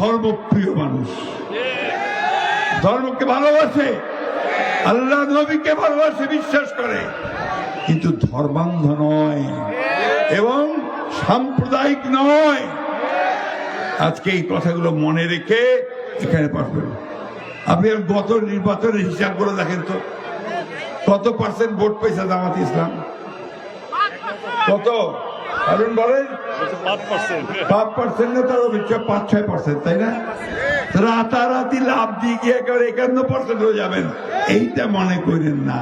ধর্মপ্রিয় মানুষ। ধর্মকে ভালোবাসে, আল্লাহ নবীকে ভালোবাসে, বিশ্বাস করে। কিন্তু ধর্মান্ধ নয়, এবং সাম্প্রদায়িক নয়। আজকে এই কথাগুলো মনে রেখে এখানে পাঠবেন আপনি গত নির্বাচনের হিসাব করে দেখেন তো। কত পার্সেন্ট ভোট পেয়েছে জামাত ইসলাম? কত? অরুণ বলেন পাঁচ পার্সেন্ট না তার অভিযোগ পাঁচ ছয় পার্সেন্ট তাই না? রাতারাতি লাভ দিয়ে গিয়ে একেবারে একান্ন পার্সেন্ট হয়ে যাবেন। এইটা মনে করেন না।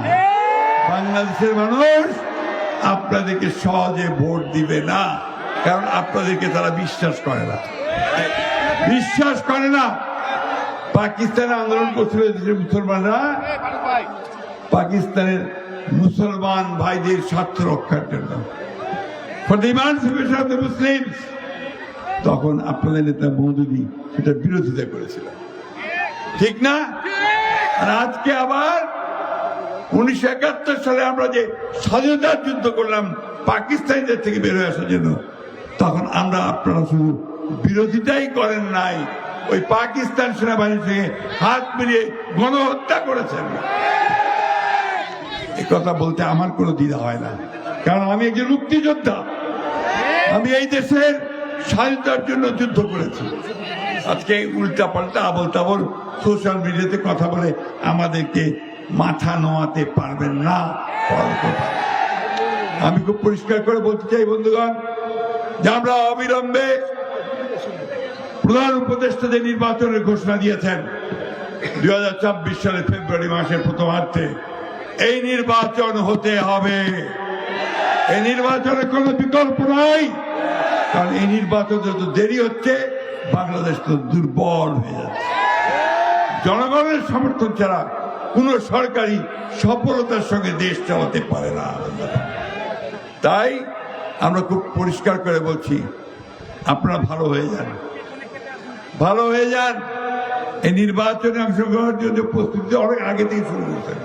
বাংলাদেশের মানুষ আপনাদেরকে সহজে ভোট দিবে না কারণ আপনাদেরকে তারা বিশ্বাস করে না। বিশ্বাস করে না। পাকিস্তানে আন্দোলন করছিল মুসলমানরা। পাকিস্তানের মুসলমান ভাইদের স্বার্থ রক্ষার জন্য। For the emancipation of the Muslims তখন আপনাদের নেতা মৌদুদি সেটা বিরোধিতা করেছিল ঠিক না? আর আজকে আবার উনিশশো একাত্তর সালে আমরা যে স্বাধীনতার যুদ্ধ করলাম, পাকিস্তানিদের থেকে বের হয়ে আসার জন্য, তখন আমরা আপনারা শুধু বিরোধিতাই করেন নাই, ওই পাকিস্তান সেনাবাহিনীর থেকে হাত মিলিয়ে গণহত্যা করেছেন। কথা বলতে আমার কোনো দ্বিধা হয় না। কারণ আমি একজন মুক্তিযোদ্ধা। আমি এই দেশের স্বাধীনতার জন্য যুদ্ধ করেছি। আজকে উল্টা পাল্টা আবল তাবল সোশ্যাল মিডিয়াতে কথা বলে আমাদেরকে মাথা নোয়াতে পারবেন না আমি খুব পরিষ্কার করে বলতে চাই, বন্ধুগণ, যে আমরা অবিলম্বে প্রধান উপদেষ্টা যে নির্বাচনের ঘোষণা দিয়েছেন। দুই সালে ফেব্রুয়ারি মাসের প্রথমার্ধে। এই নির্বাচন হতে হবে। এই নির্বাচনের কোনো বিকল্প নাই। কারণ এই নির্বাচন যত দেরি হচ্ছে, বাংলাদেশ তো দুর্বল হয়ে যাচ্ছে। জনগণের সমর্থন ছাড়া কোন সরকারি সফলতার সঙ্গে দেশ চালাতে পারে না। তাই আমরা খুব পরিষ্কার করে বলছি, আপনারা ভালো হয়ে যান। ভালো হয়ে যান। এই নির্বাচনে অংশগ্রহণের জন্য প্রস্তুতি অনেক আগে থেকে শুরু করছেন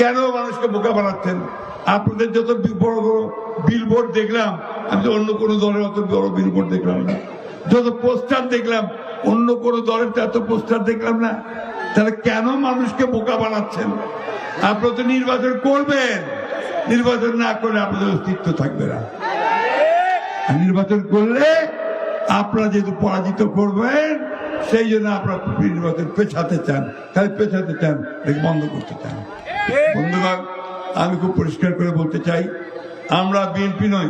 কেন মানুষকে বোকা বানাচ্ছেন? আপনাদের যত বড় বড় বিলবোর্ড দেখলাম, আমি তো অন্য কোনো দলের অত বড় বিলবোর্ড দেখলাম না। যত পোস্টার দেখলাম, অন্য কোনো দলের তো এত পোস্টার দেখলাম না। তাহলে কেন মানুষকে বোকা বানাচ্ছেন? আপনারা তো নির্বাচন করবেন। নির্বাচন না করলে আপনাদের অস্তিত্ব থাকবে না। নির্বাচন করলে আপনারা যেহেতু পরাজিত করবেন, সেই জন্য আপনারা নির্বাচন পেছাতে চান। খালি পেছাতে চান, বন্ধ করতে চান। বন্ধুগণ আমি খুব পরিষ্কার করে বলতে চাই, আমরা বিএনপি নই,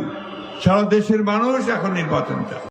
সারা দেশের মানুষ এখন নির্বাচন চায়।